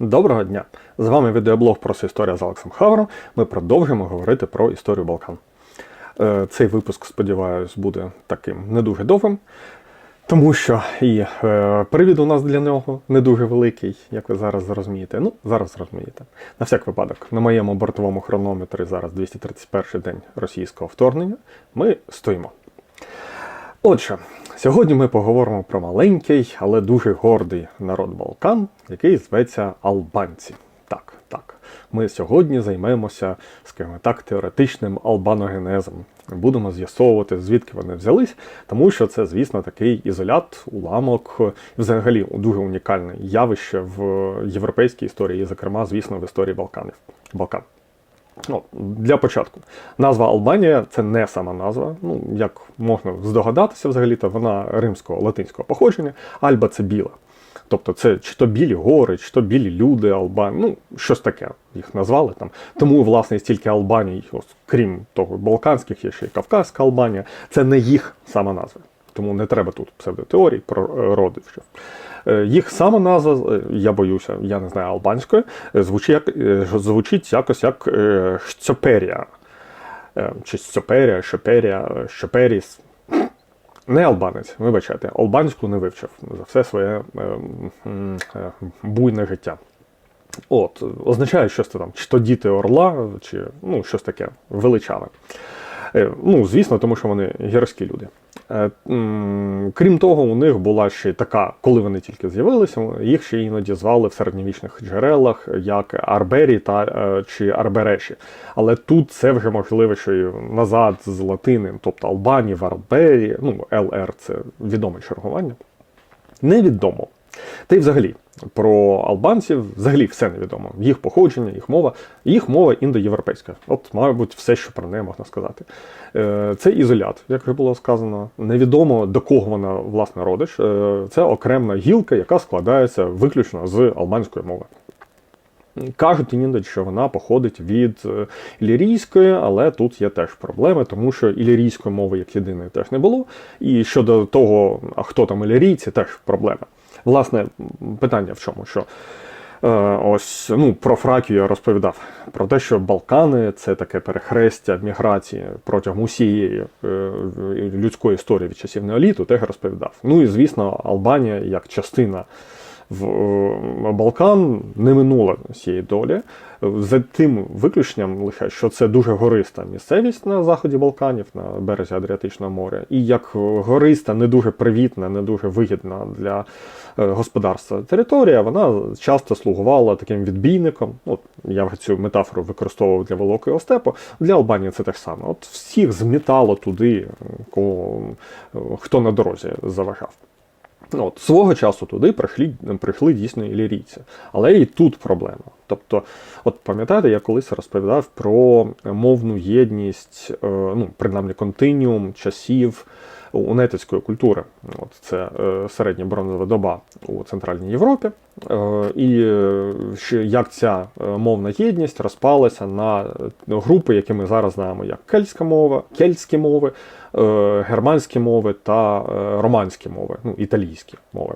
Доброго дня! З вами відеоблог про історія з Алексом Хавером. Ми продовжуємо говорити про історію Балкан. Е, Цей випуск, сподіваюсь, буде таким не дуже довгим, тому що і е, привід у нас для нього не дуже великий, як ви зараз зрозумієте. Ну, зараз зрозумієте. На всяк випадок, на моєму бортовому хронометрі зараз 231 день російського вторгнення. Ми стоїмо. Отже, сьогодні ми поговоримо про маленький, але дуже гордий народ Балкан, який зветься Албанці. Так, так. Ми сьогодні займемося, скажімо так, теоретичним албаногенезом. Будемо з'ясовувати, звідки вони взялись, тому що це, звісно, такий ізолят, уламок, взагалі дуже унікальне явище в європейській історії, і, зокрема, звісно, в історії Балканів. Балкан. Ну, для початку. Назва Албанія це не сама назва. Ну, як можна здогадатися, взагалі-то вона римського латинського походження. Альба це біла. Тобто це чи то білі гори, чи то білі люди, Албан, ну, щось таке їх назвали там. Тому, власне, стільки Албаній, ось, крім того, Балканських, є ще й Кавказька Албанія. Це не їх сама назва. Тому не треба тут псевдотеорій про е, родичів. Е, Їх сама назва, е, я боюся, я не знаю албанської, звучить, як, звучить якось як Щоперія. Е, Чи Сцоперія, Щоперія, е, Щоперіс. Не албанець, вибачайте, албанську не вивчив за все своє буйне життя. От, означає щось там, чи то діти орла, чи ну, щось таке величаве. Е, Ну, звісно, тому що вони гірські люди. Е, Крім того, у них була ще така, коли вони тільки з'явилися, їх ще іноді звали в середньовічних джерелах як Арбері та е, чи Арбереші. Але тут це вже можливо, що і назад з латини, тобто Албані, Арбері, ну, ЛР це відоме чергування. Невідомо. Та й взагалі про албанців взагалі все невідомо. Їх походження, їх мова, їх мова індоєвропейська. От, мабуть, все, що про неї можна сказати. Е, Це ізолят, як вже було сказано. Невідомо до кого вона власне родич. Е, Це окремна гілка, яка складається виключно з албанської мови. Кажуть іноді, що вона походить від е, ілірійської, але тут є теж проблеми, тому що ілірійської мови як єдиної теж не було. І щодо того, хто там ілірійці, теж проблема. Власне, питання в чому? Що е, ось ну, про Фракію я розповідав про те, що Балкани це таке перехрестя міграції протягом усієї е, людської історії від часів неоліту, теж розповідав. Ну і звісно, Албанія як частина в е, Балкан не минула цієї долі. За тим виключенням лише, що це дуже гориста місцевість на заході Балканів, на березі Адріатичного моря, і як гориста, не дуже привітна, не дуже вигідна для е, господарства територія, вона часто слугувала таким відбійником. От я вже цю метафору використовував для Великого степу. Для Албанії це те ж саме. От всіх змітало туди, кого, хто на дорозі заважав. Ну, От, Свого часу туди прийшли, прийшли дійсно ілірійці. Але і тут проблема. Тобто, от пам'ятаєте, я колись розповідав про мовну єдність, е, ну, принаймні континіум часів унетицької культури. От Це е, середня бронзова доба у Центральній Європі. Е, І як ця мовна єдність розпалася на групи, які ми зараз знаємо, як кельтська мова, кельтські мови, германські мови та романські мови, ну, італійські мови.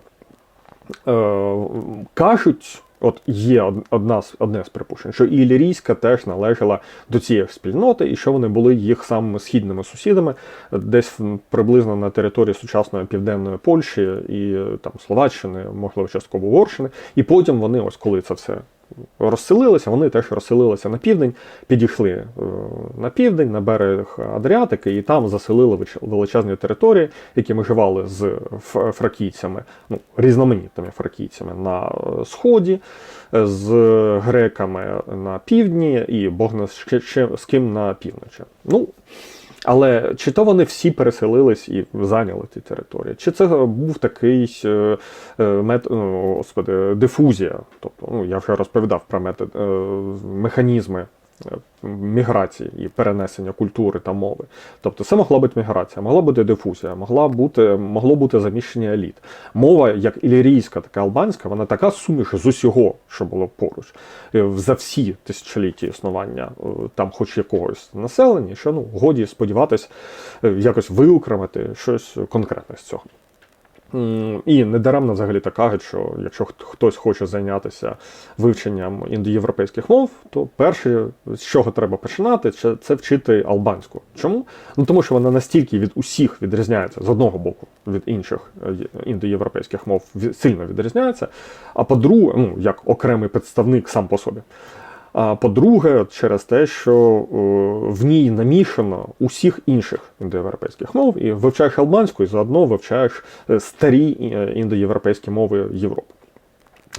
Кажуть, от є одна з одне з припущень, що Ілірійська теж належала до цієї спільноти, і що вони були їх самими східними сусідами, десь приблизно на території сучасної південної Польщі і там Словаччини, можливо, частково Угорщини. І потім вони, ось коли це все розселилися, вони теж розселилися на південь, підійшли е, на південь, на берег Адріатики, і там заселили величезні території, які межували з фракійцями, ну, різноманітними фракійцями на сході, з греками на півдні і Бог з ким на півночі. Ну, але чи то вони всі переселились і зайняли ті території, чи це був такий е, е, мет, ну, господи, дифузія? Ну, я вже розповідав про метод, е, механізми е, міграції і перенесення культури та мови. Тобто це могла бути міграція, могла бути дифузія, могла бути, могло бути заміщення еліт. Мова, як ілірійська, така албанська, вона така суміш з усього, що було поруч. Е, За всі тисячоліття існування там хоч якогось населення, що ну, годі сподіватись якось виокремити щось конкретне з цього. І недаремно взагалі так кажуть, що якщо хт- хтось хоче зайнятися вивченням індоєвропейських мов, то перше, з чого треба починати, це, це вчити албанську. Чому? Ну тому що вона настільки від усіх відрізняється з одного боку від інших е, індоєвропейських мов сильно відрізняється. А по-друге, ну як окремий представник сам по собі. А по-друге, через те, що в ній намішано усіх інших індоєвропейських мов, і вивчаєш албанську, і заодно вивчаєш е, старі е, індоєвропейські мови Європи.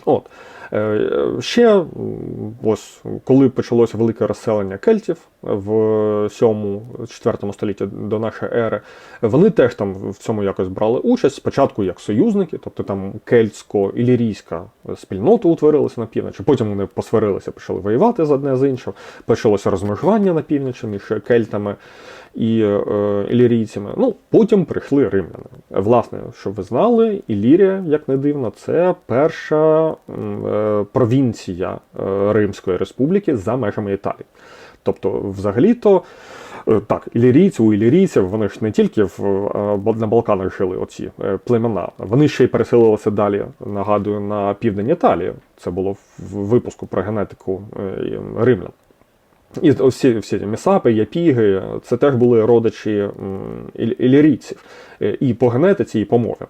От. Е, Ще ось коли почалося велике розселення кельтів в 7-4 столітті до нашої ери, вони теж там в цьому якось брали участь. Спочатку як союзники, тобто там кельтсько-ілірійська спільнота утворилася на півночі, потім вони посварилися, почали воювати з одне з іншим, почалося розмежування на півночі між кельтами і е, ілірійцями. Ну, потім прийшли римляни. Власне, щоб ви знали, Ілірія, як не дивно, це перша е, провінція е, Римської республіки за межами Італії. Тобто, взагалі-то. е, Так, ілірійці, у ілірійців вони ж не тільки в, е, на Балканах жили оці е, племена, вони ще й переселилися далі, нагадую, на південь Італії. Це було в випуску про генетику е, римлян. І всі, всі місапи, япіги, це теж були родичі ілірійців. Е, І по генетиці, і по мові.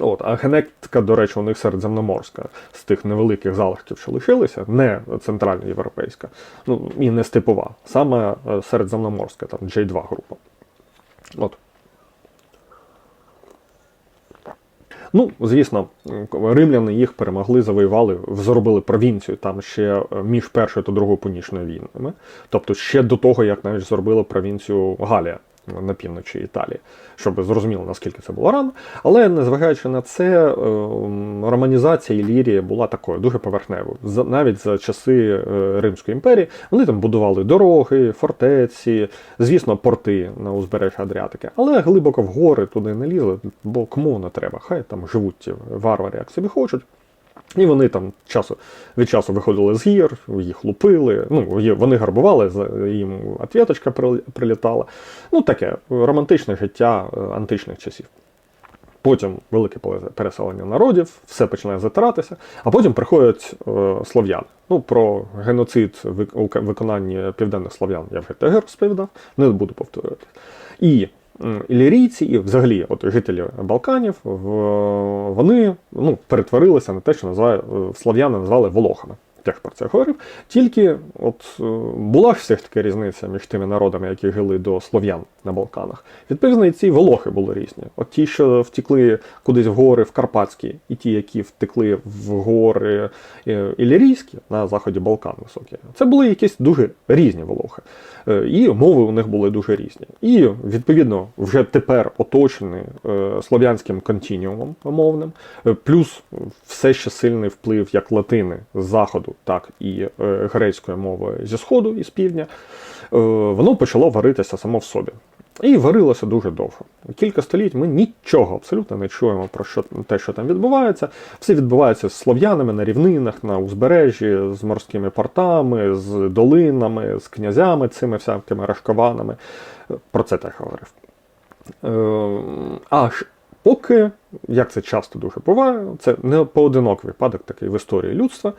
От, а генетика, до речі, у них середземноморська з тих невеликих залишків, що лишилися, не центральноєвропейська, ну і не степова, саме е, середземноморська, там J2 група. От. Ну, звісно, римляни їх перемогли, завоювали, зробили провінцію там ще е, між Першою та Другою Пунічною війнами. Тобто ще до того, як навіть зробили провінцію Галія на півночі Італії, щоб зрозуміло, наскільки це було рано. Але незважаючи на це, е, романізація Ілірії була такою дуже поверхневою. Навіть за часи е, Римської імперії вони там будували дороги, фортеці, звісно, порти на узбережжі Адріатики, але глибоко в гори туди не лізли, бо кому воно треба? Хай там живуть ті варвари, як собі хочуть. І вони там часу від часу виходили з гір, їх лупили. Ну, вони гарбували, їм отвіточка прилітала. Ну, таке романтичне життя е, античних часів. Потім велике переселення народів, все починає затиратися, а потім приходять е, слов'яни. Ну, про геноцид у південних слов'ян я вже теж розповідав, не буду повторювати. І ілірійці, і взагалі от жителі Балканів, в- вони ну, перетворилися на те, що називає, слав'яни слов'яни назвали волохами. Теж про це говорив. Тільки от е, була ж все ж таки різниця між тими народами, які жили до слов'ян на Балканах. Відповідно, і ці волохи були різні. От ті, що втекли кудись в гори в Карпатські, і ті, які втекли в гори е, Ілірійські на заході Балкан високі, це були якісь дуже різні волохи. Е, І мови у них були дуже різні. І відповідно вже тепер оточені слов'янським континіумом мовним, плюс все ще сильний вплив як латини з заходу, так і е, грецької мови зі сходу і з півдня, е, воно почало варитися само в собі. І варилося дуже довго. Кілька століть ми нічого абсолютно не чуємо про що те, що там відбувається. Все відбувається з слов'янами на рівнинах, на узбережжі, з морськими портами, з долинами, з князями цими всякими рашкованами. Про це теж говорив. Е, Аж поки, як це часто дуже буває, це не поодинокий випадок такий в історії людства,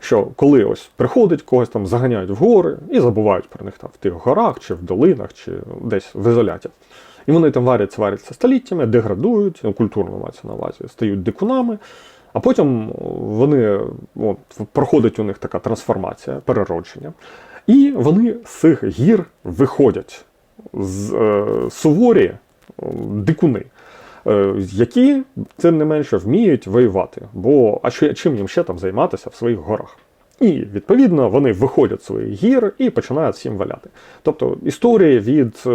що коли ось приходить, когось там заганяють в гори і забувають про них там в тих горах, чи в долинах, чи десь в ізоляті. І вони там варяться, варяться століттями, деградують, ну, культурно мається на увазі, стають дикунами. А потім вони от, проходить у них така трансформація, переродження. І вони з цих гір виходять з е, суворі дикуни, які, тим не менше, вміють воювати. Бо а чим їм ще там займатися в своїх горах? І відповідно вони виходять з своїх гір і починають всім валяти. Тобто історії від е,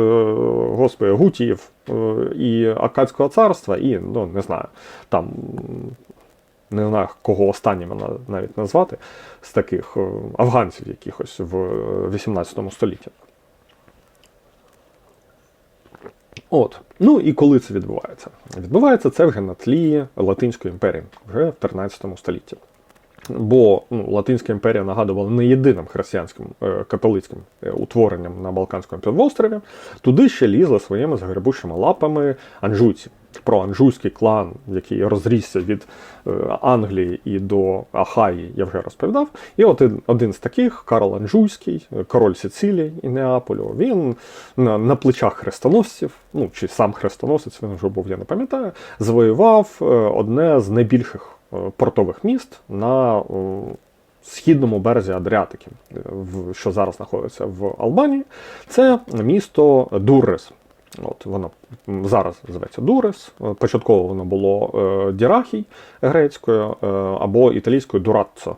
господи, гутіїв е, і Акадського царства, і ну не знаю, там не знаю, кого останніми на- навіть назвати з таких е, афганців якихось в е, 18 столітті. От. Ну і коли це відбувається? Відбувається це вже на тлі Латинської імперії, вже в 13 столітті. Бо ну, Латинська імперія нагадувала не єдиним християнським е, католицьким е, утворенням на Балканському півострові. Туди ще лізли своїми загребущими лапами анжуйці. Про анжуйський клан, який розрісся від е, Англії і до Ахаї, я вже розповідав. І один, один з таких, Карл Анжуйський, король Сицилії і Неаполю, він на, на плечах хрестоносців, ну чи сам хрестоносець, він вже був, я не пам'ятаю, завоював е, одне з найбільших е, портових міст на східному березі Адріатики, що зараз знаходиться в Албанії. Це місто Дуррес. От воно зараз зветься Дурес. Початково воно було е, Дірахій грецькою е, або італійською Дуратцо.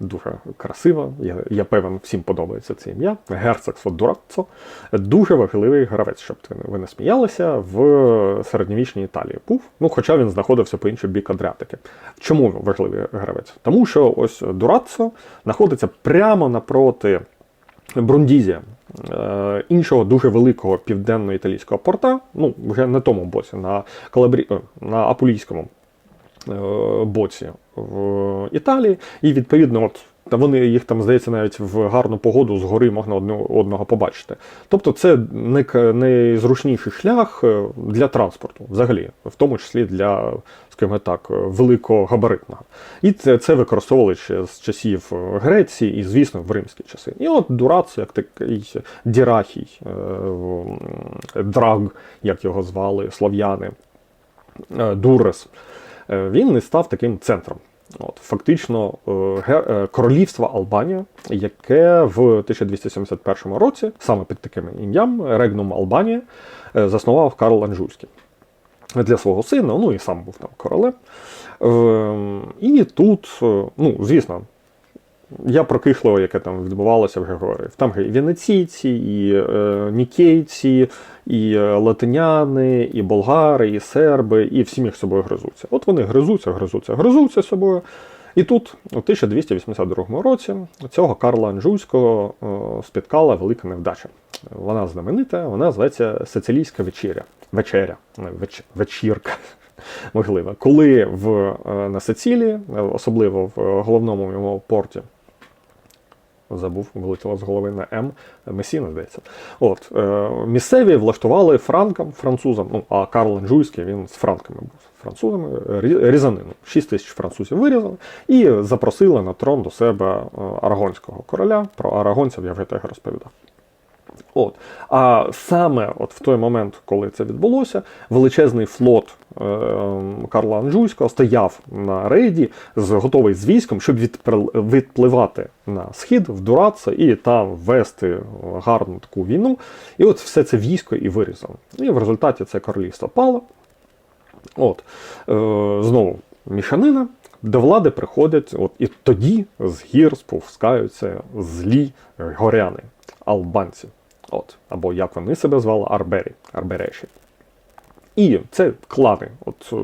Дуже красиво. Я, я певен, всім подобається це ім'я. Герцогство Дуратцо. Дуже важливий гравець, щоб ви не сміялися, в середньовічній Італії був. Ну, хоча він знаходився по інший бік Адріатики. Чому важливий гравець? Тому що ось Дуратцо знаходиться прямо напроти Брундізія, е, іншого дуже великого південно-італійського порта, ну, вже на тому боці, на, Калабрі... е, на Апулійському е, боці в Італії. І відповідно, от, та вони їх там, здається, навіть в гарну погоду згори можна одне- одного побачити. Тобто це найзручніший шлях е, для транспорту, взагалі, в тому числі для, скажімо так, великогабаритного. І це, це використовували ще з часів е, Греції і, звісно, в римські часи. І от Дурац, як такий Дірахій, е, Драг, як його звали, слов'яни, Дуррес, е, він не став таким центром. От, фактично, е, е, королівство Албанія, яке в 1271 році, саме під таким ім'ям, Регнум Албанія, е, заснував Карл Анжуйський для свого сина, ну і сам був там королем. І тут, ну, звісно, я про кихливо, яке там відбувалося, вже говорив. Там і венеційці, і е, нікейці, і е, латиняни, і болгари, і серби, і всі між собою гризуться. От вони гризуться, гризуться, гризуться собою. І тут, у 1282 році, цього Карла Анжуйського е, спіткала велика невдача. Вона знаменита, вона зветься Сицилійська вечеря. Вечеря, веч, вечірка. Можливо, коли в, е, на Сицилії, особливо в головному його порті, забув, вилетіло з голови на М. Месіна, здається. От, е, місцеві влаштували франкам, французам, ну, а Карл Анжуйський, він з франками був, французами, різанину. 6 тисяч французів вирізали і запросили на трон до себе е, арагонського короля. Про арагонців я вже теж розповідав. От. А саме от в той момент, коли це відбулося, величезний флот е, Карла Анжуйського стояв на рейді, готовий з військом, щоб відпливати на схід в Дураце і там вести гарну таку війну. І от все це військо і вирізало. І в результаті це королівство пало. От. Е, знову мішанина. До влади приходять, от і тоді з гір спускаються злі горяни, албанці. От, або як вони себе звали, Арбері, Арбереші. І це клани. От е,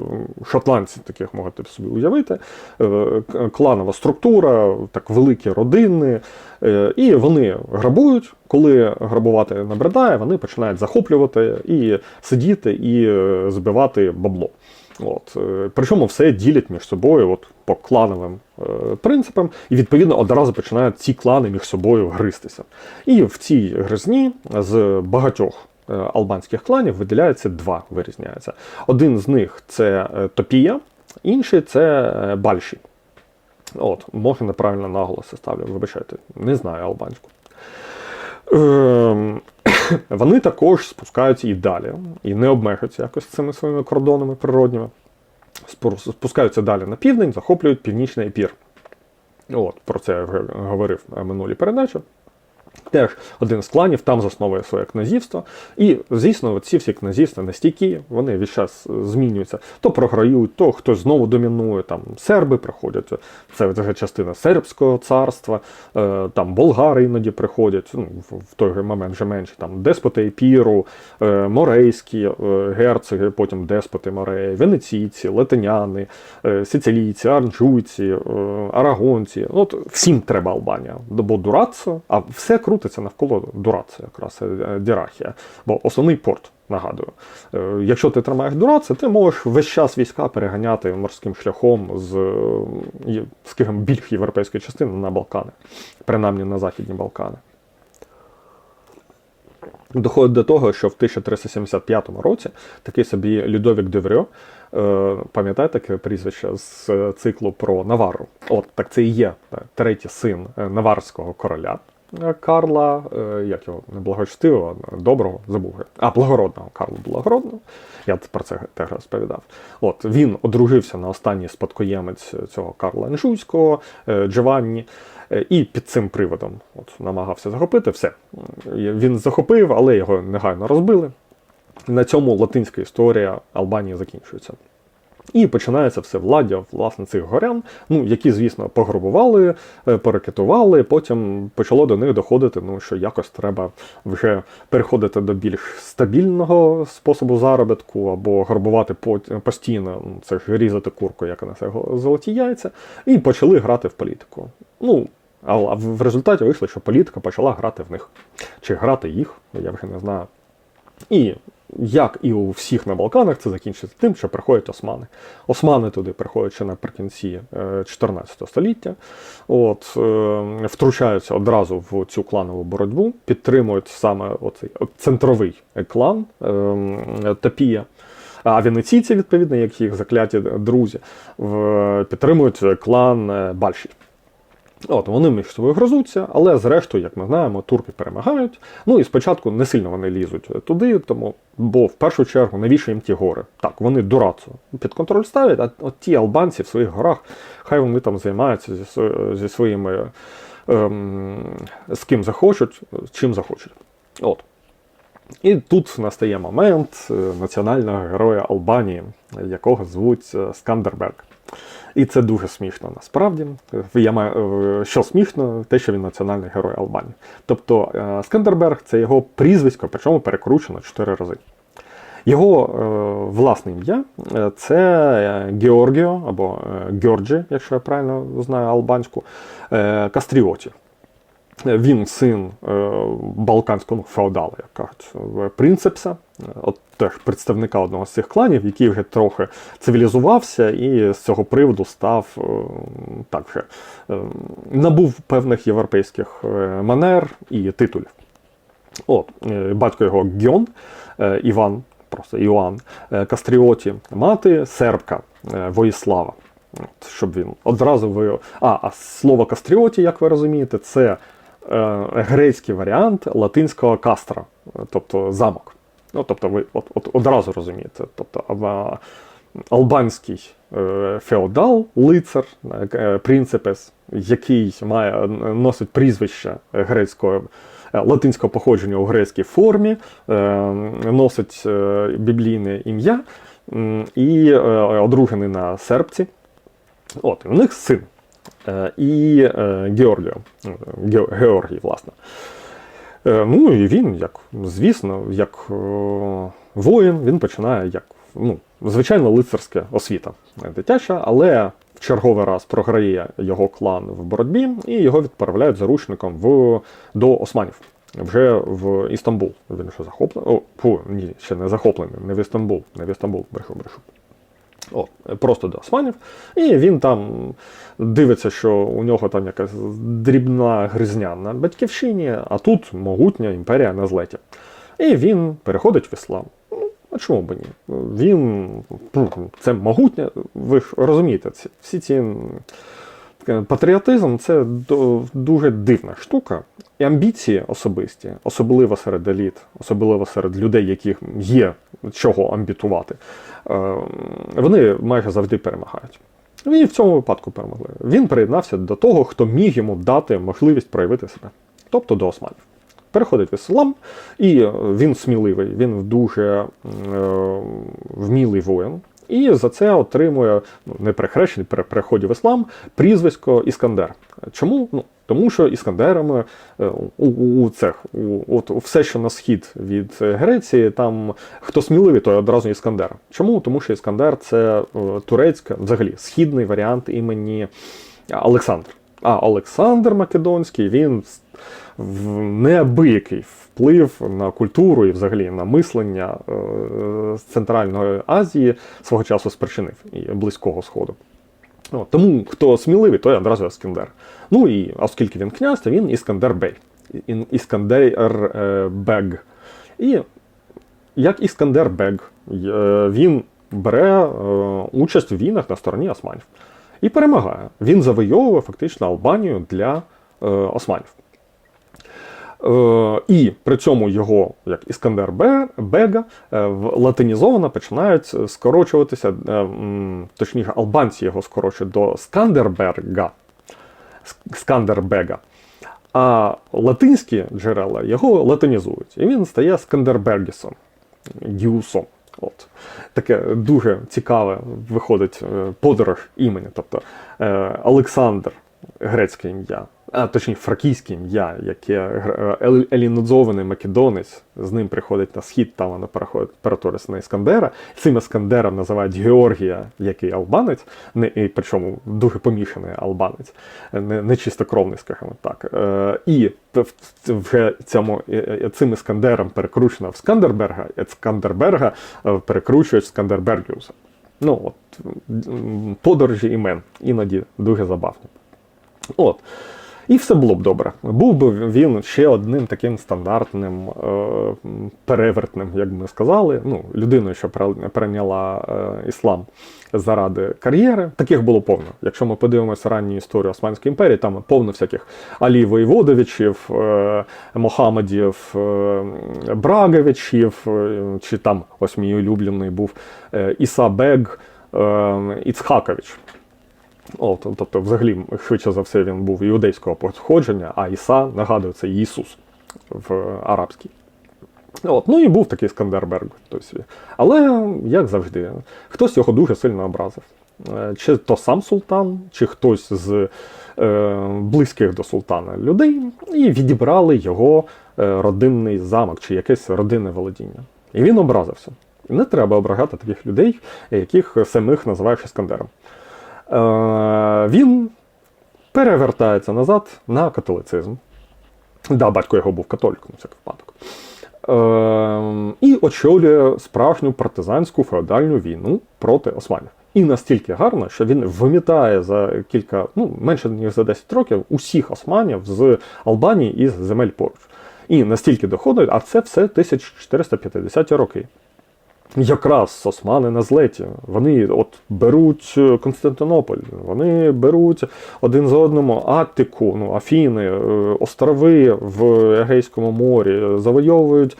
шотландці таких можете собі уявити. Е, Кланова структура, так великі родини. Е, І вони грабують. Коли грабувати набридає, вони починають захоплювати і сидіти, і збивати бабло. От. е, Причому все ділять між собою от, по клановим е, принципам, і відповідно одразу починають ці клани між собою гристися. І в цій гризні з багатьох е, албанських кланів виділяється два, вирізняється. Один з них це е, Топія, інший це е, Бальші. От, може неправильно наголоси ставлю, вибачайте, не знаю албанську. Ем, вони також спускаються і далі, і не обмежуються якось цими своїми кордонами природніми. Спускаються далі на південь, захоплюють північний епір. От, про це я вже говорив на минулій передачі. Теж один з кланів там засновує своє князівство. І, звісно, ці всі князівства настільки, вони весь час змінюються. То програють, то хтось знову домінує. Там серби приходять, це вже частина сербського царства, е, там болгари іноді приходять, ну, в- той момент вже менше, там деспоти Епіру, е, морейські е, герцоги, потім деспоти Мореї, венеційці, латиняни, е, сицилійці, анжуйці, е, арагонці. Ну, От всім треба Албанія, бо Дурацо, а все крутиться навколо Дурацо, якраз е, Дірахія, бо основний порт. Нагадую, Е, якщо ти тримаєш Дураце, ти можеш весь час війська переганяти морським шляхом з, е, скажімо, більш європейської частини на Балкани, принаймні на Західні Балкани. Доходить до того, що в 1375 році такий собі Людовік Деврьо, пам'ятаєте таке прізвище з циклу про Навару? От так це і є третій син наварського короля Карла, е, як його неблагочестивого, доброго, забув. А, благородного Карла Благородного. Я про це теж розповідав. От він одружився на останній спадкоємець цього Карла Анжуйського, е, Джованні. Е, І під цим приводом от, намагався захопити все. Він захопив, але його негайно розбили. На цьому латинська історія Албанії закінчується. І починається все владдя власне цих горян, ну які, звісно, пограбували, е, порекетували. Потім почало до них доходити, ну що якось треба вже переходити до більш стабільного способу заробітку, або грабувати постійно, ну, це ж різати курку, як на це золоті яйця, і почали грати в політику. Ну, а в результаті вийшло, що політика почала грати в них. Чи грати їх, я вже не знаю. І як і у всіх на Балканах, це закінчиться тим, що приходять османи. Османи туди приходять ще наприкінці е, 14 століття, от, е, втручаються одразу в цю кланову боротьбу, підтримують саме оцей центровий клан е, Тапія. А венеційці, відповідно, як їх закляті друзі, підтримують клан е, Бальші. От, вони між собою гризуться, але зрештою, як ми знаємо, турки перемагають. Ну і спочатку не сильно вони лізуть туди, тому, бо в першу чергу, навіщо їм ті гори? Так, вони дурацу під контроль ставлять, а от ті албанці в своїх горах, хай вони там займаються зі, зі своїми ем, з ким захочуть, чим захочуть. От. І тут настає момент е, національного героя Албанії, якого звуть е, Скандерберг. І це дуже смішно насправді. Я маю, е, що смішно, те, що він національний герой Албанії. Тобто е, Скандерберг це його прізвисько, причому перекручено чотири рази. Його е, власне ім'я це е, Георгіо або Георджі, якщо я правильно знаю албанську, е, Кастріоті. Він син е, балканського феодала, як кажуть, принцепса, е, от теж представника одного з цих кланів, який вже трохи цивілізувався і з цього приводу став е, так вже набув певних європейських манер і титулів. От, батько його Гьон, Іван, просто Іоанн Кастріоті, мати сербка Воїслава. От, щоб він одразу ви. А, а слово Кастріоті, як ви розумієте, це грецький варіант латинського кастра, е, тобто замок. Ну, тобто, ви от, от, одразу розумієте. Тобто, албанський е, феодал, лицар, е, принцепес, який має, носить прізвище грецького. е, Латинського походження у грецькій формі, е, носить е, біблійне ім'я і е, одружений на сербці. От, і у них син. Е, і е, Георгіо, е, Георгій, власне. Ну і він, як звісно, як воїн, він починає як ну, звичайно лицарська освіта дитяча, але в черговий раз програє його клан в боротьбі, і його відправляють заручником в, до османів. Вже в Істамбул. Він що захоплений? О, фу, ні, ще не захоплений, не в Істамбул, не в Істамбул, брешу, брешу. О, просто до османів. І він там дивиться, що у нього там якась дрібна гризня на батьківщині, а тут могутня імперія на злеті. І він переходить в іслам. Ну, а чому б ні? Він ну, це могутня, ви ж розумієте, всі ці патріотизм це дуже дивна штука. І амбіції особисті, особливо серед еліт, особливо серед людей, яких є чого амбітувати, е, вони майже завжди перемагають. І в цьому випадку перемогли. Він приєднався до того, хто міг йому дати можливість проявити себе, тобто до османів. Переходить в іслам, і е, він сміливий, він дуже е, вмілий воїн. І за це отримує ну, не перехрещений при переході в іслам прізвисько Іскандер. Чому? Ну, тому що Іскандерами е, у, у, у цех, у, от, все, що на схід від Греції, там хто сміливий, той одразу Іскандер. Чому? Тому що Іскандер це е, турецька, взагалі східний варіант імені Олександр. А Олександр Македонський він неабиякий вплив на культуру і взагалі на мислення е, Центральної Азії свого часу спричинив і Близького Сходу. От, тому хто сміливий, той одразу Іскандер. Ну і оскільки він князь, то він Іскандер Бей. Іскандер е, Бег. І як Іскандер Бег, е, він бере участь в війнах на стороні османів і перемагає. Він завойовує фактично Албанію для османів. Е, І при цьому його, як Іскандер Бе- Бега, е, латинізовано починають скорочуватися, е, точніше, албанці його скорочують до Скандерберга. Скандербега. А латинські джерела його латинізують. І він стає Скандербергісом, Гіусом. От. Таке дуже цікаве виходить подорож імені. Тобто Олександр, грецьке ім'я, а точніше фракійське ім'я, яке е, ел- елінізований македонець, з ним приходить на схід, там переходить перетворюється на Іскандера. Цим Іскандером називають Георгія, який албанець, не, і причому дуже помішаний албанець, не, не чистокровний, скажімо так. Е, і вже цьому, е, цим Іскандером перекручено в Скандерберга, Скандерберга перекручують в Скандербергіуса. Ну, от, подорожі імен іноді дуже забавні. От. І все було б добре. Був би він ще одним таким стандартним е, перевертним, як ми сказали, ну, людиною, що перейняла е, іслам заради кар'єри. Таких було повно. Якщо ми подивимося ранню історію Османської імперії, там повно всяких Алі Воєводовичів, е, Мохамедів, Браговичів, чи там ось мій улюблений був Іса Бег Іцхакович. О, то- тобто, взагалі, швидше за все, він був іудейського походження, а Іса, нагадую, це Ісус в арабській. От, ну і був такий Скандерберг. Тобто, але, як завжди, хтось його дуже сильно образив. Е, Чи то сам султан, чи хтось з е, близьких до султана людей, і відібрали його е, родинний замок чи якесь родинне володіння. І він образився. Не треба ображати таких людей, яких самих називаєш Іскандером. Е, він перевертається назад на католицизм. Да, батько його був католіком, на всякий випадок. Е, і очолює справжню партизанську феодальну війну проти османів. І настільки гарно, що він вимітає за кілька, ну менше ніж за 10 років, усіх османів з Албанії і з земель поруч. І настільки доходить, а це все 1450 роки. Якраз османи на злеті. Вони от беруть е, Константинополь, вони беруть один за одному Аттику, ну, Афіни, е, острови в Егейському морі, завойовують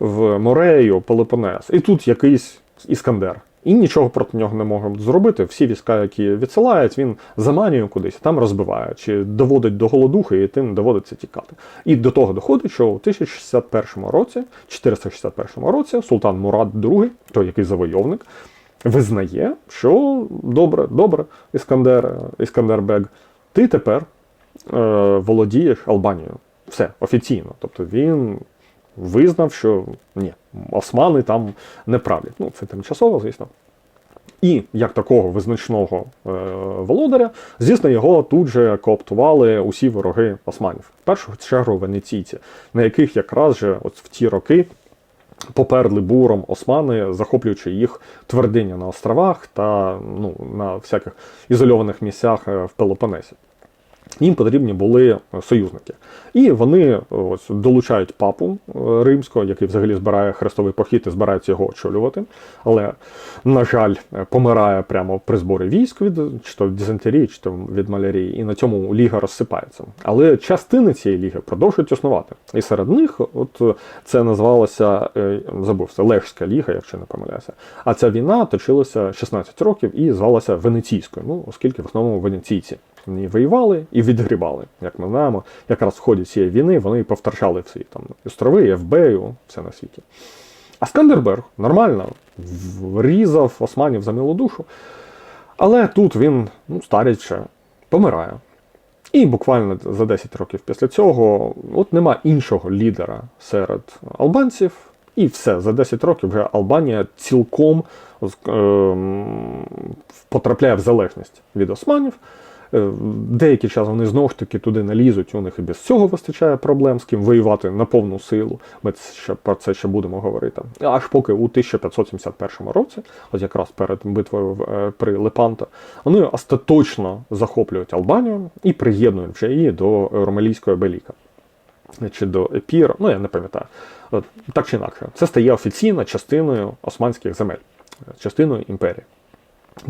в Морею, Пелопонес. І тут якийсь Іскандер. І нічого проти нього не можуть зробити. Всі війська, які відсилають, він заманює кудись, там розбиває, чи доводить до голодухи, і тим доводиться тікати. І до того доходить, що у 1061 році, 461 році, султан Мурад II, той який завойовник, визнає, що добре, добре, Іскандер, Іскандербег, ти тепер е, володієш Албанією. Все, офіційно. Тобто він визнав, що ні, османи там не правлять. Ну, це тимчасово, звісно. І як такого визначного е, володаря, звісно, його тут же кооптували усі вороги османів. В першу чергу венеційці, на яких якраз же от в ті роки поперли буром османи, захоплюючи їх твердиня на островах та ну, на всяких ізольованих місцях е, в Пелопонесі. Їм потрібні були союзники. І вони ось долучають папу е, римського, який взагалі збирає хрестовий похід і збирається його очолювати. Але, на жаль, е, помирає прямо при зборі військ від чи то дизентерії, чи то від малярії, і на цьому ліга розсипається. Але частини цієї ліги продовжують існувати. І серед них, от е, це називалося, е, забувся, Лежська ліга, якщо не помиляюся. А ця війна точилася 16 років і звалася Венеційською, ну, оскільки в основному венеційці вони воювали і відгрібали. Як ми знаємо, якраз в ході цієї війни вони повтрачали всі там острови, Євбею, все на світі. А Скандерберг нормально врізав османів за милу душу. Але тут він, ну, старяче, помирає. І буквально за 10 років після цього от нема іншого лідера серед албанців. І все, за 10 років вже Албанія цілком ем, потрапляє в залежність від османів. Е, Деякий час вони знову ж таки туди налізуть, у них і без цього вистачає проблем з ким воювати на повну силу. Ми ще, про це ще будемо говорити. Аж поки у 1571 році, от якраз перед битвою е, при Лепанто, вони остаточно захоплюють Албанію і приєднують вже її до Ромелійської Беліка. Чи до Епіра, ну я не пам'ятаю. Так чи інакше, це стає офіційно частиною османських земель, частиною імперії,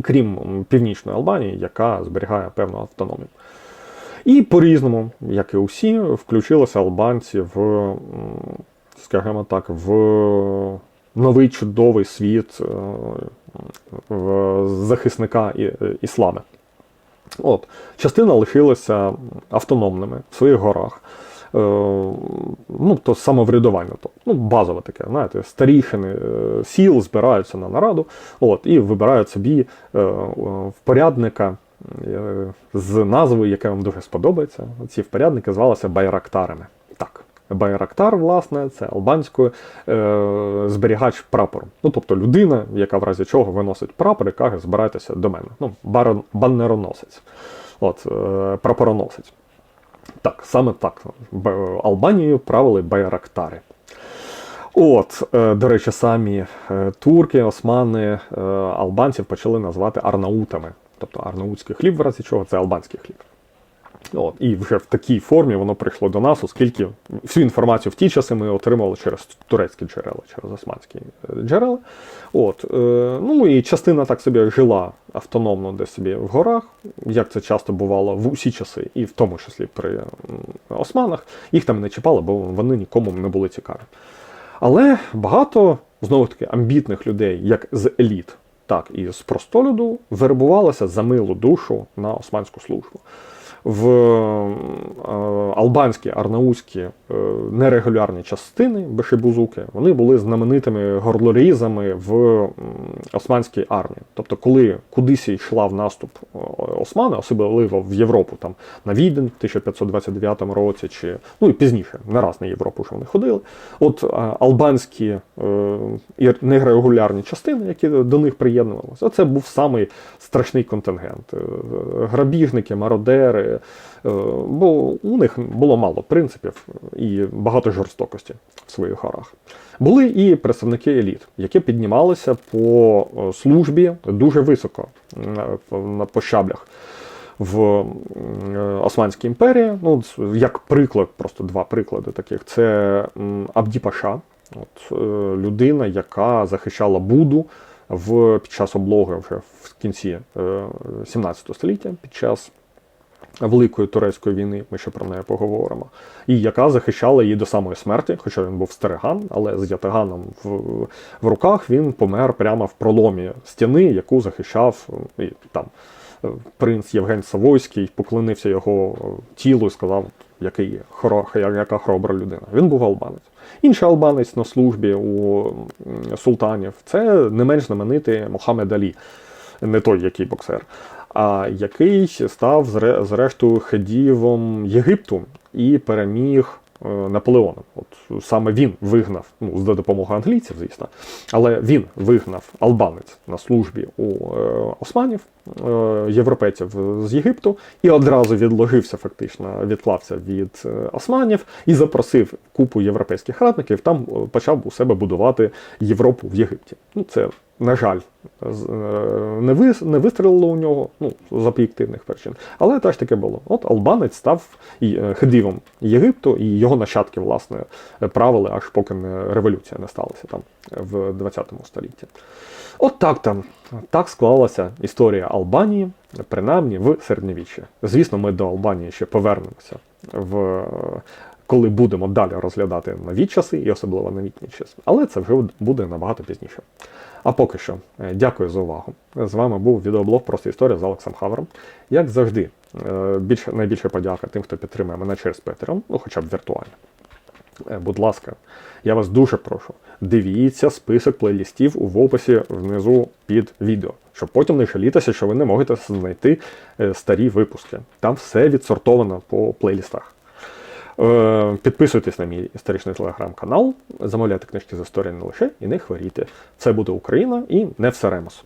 крім північної Албанії, яка зберігає певну автономію. І по-різному, як і усі, включилися албанці в, скажімо так, в новий чудовий світ е, захисника е, іслами. От, частина лишилася автономними в своїх горах. Е, ну, то самоврядування, то, ну, базове таке, знаєте, старіхини е, сіл збираються на нараду от, і вибирають собі е, впорядника з назвою, яка вам дуже сподобається. Ці впорядники звалися байрактарами. Так. Байрактар, власне, це албанською е, зберігач прапору. Ну, тобто людина, яка в разі чого виносить прапор і каже, збирайтеся до мене. Ну, барон, баннероносець. От, е, прапороносець. Так, саме так. Албанією правили байрактари. От, е, до речі, самі е, турки, османи, е, албанців почали назвати арнаутами. Тобто арнаутський хліб, в разі чого, це албанський хліб. От, і вже в такій формі воно прийшло до нас, оскільки всю інформацію в ті часи ми отримали через турецькі джерела, через османські е, джерела. От, е, ну і частина так собі жила автономно десь собі в горах, як це часто бувало в усі часи, і в тому числі при османах. Їх там не чіпали, бо вони нікому не були цікаві. Але багато знову таки амбітних людей, як з еліт, так і з простолюду, вербувалося за милу душу на османську службу. В е, албанські, арнаутські е, нерегулярні частини Бешебузуки, вони були знаменитими горлорізами в османській армії. Тобто, коли кудись йшла в наступ е, османи, особливо в Європу, там на Відень в 1529 році, чи ну і пізніше, не раз на Європу вже вони ходили. От албанські і нерегулярні частини, які до них приєднувалися, це був самий страшний контингент. Е, Грабіжники, мародери. е, Бо у них було мало принципів і багато жорстокості в своїх горах. Були і представники еліт, які піднімалися по е, службі дуже високо е, по щаблях в е, Османській імперії. Ну, як приклад, просто два приклади таких: це Абді Паша, от, е, людина, яка захищала Буду в, під час облоги вже в кінці е, 17 століття, під час Великої турецької війни, ми ще про неї поговоримо, і яка захищала її до самої смерті, хоча він був стариган, але з ятаганом в, в руках він помер прямо в проломі стіни, яку захищав е, і, там е, принц Євген Савойський, поклонився його е, тілу і сказав, який хоро, яка хоробра людина. Він був албанець. Інший албанець на службі у султанів це не менш знаменитий Мохамед Алі, не той, який боксер а який став зре- зрештою хедівом Єгипту і переміг е, Наполеона. От саме він вигнав, ну, за допомогою англійців, звісно, але він вигнав албанець на службі у е, османів, е, європейців з Єгипту, і одразу відложився, фактично, відклався від османів і запросив купу європейських радників, там почав у себе будувати Європу в Єгипті. Ну, це на жаль, е, не, не вистрілило у нього, ну, з об'єктивних причин. Але теж таке було. От албанець став е, хедивом Єгипту, і його нащадки, власне, правили, аж поки не революція не сталася там е, в 20 столітті. От так там. Так склалася історія Албанії, принаймні в середньовіччі. Звісно, ми до Албанії ще повернемося в. Коли будемо далі розглядати нові часи, і особливо новітній час. Але це вже буде набагато пізніше. А поки що, е, дякую за увагу. З вами був відеоблог Просто історія з Олексом Хавером. Як завжди, е, більше, найбільше подяка тим, хто підтримує мене через Patreon, ну хоча б віртуально. Е, Будь ласка, я вас дуже прошу. Дивіться список плейлістів в описі внизу під відео, щоб потім не жалітися, що ви не можете знайти старі випуски. Там все відсортовано по плейлістах. Е, Підписуйтесь на мій історичний телеграм-канал, замовляйте книжки з історії не лише і не хворійте. Це буде Україна і не все Ремос.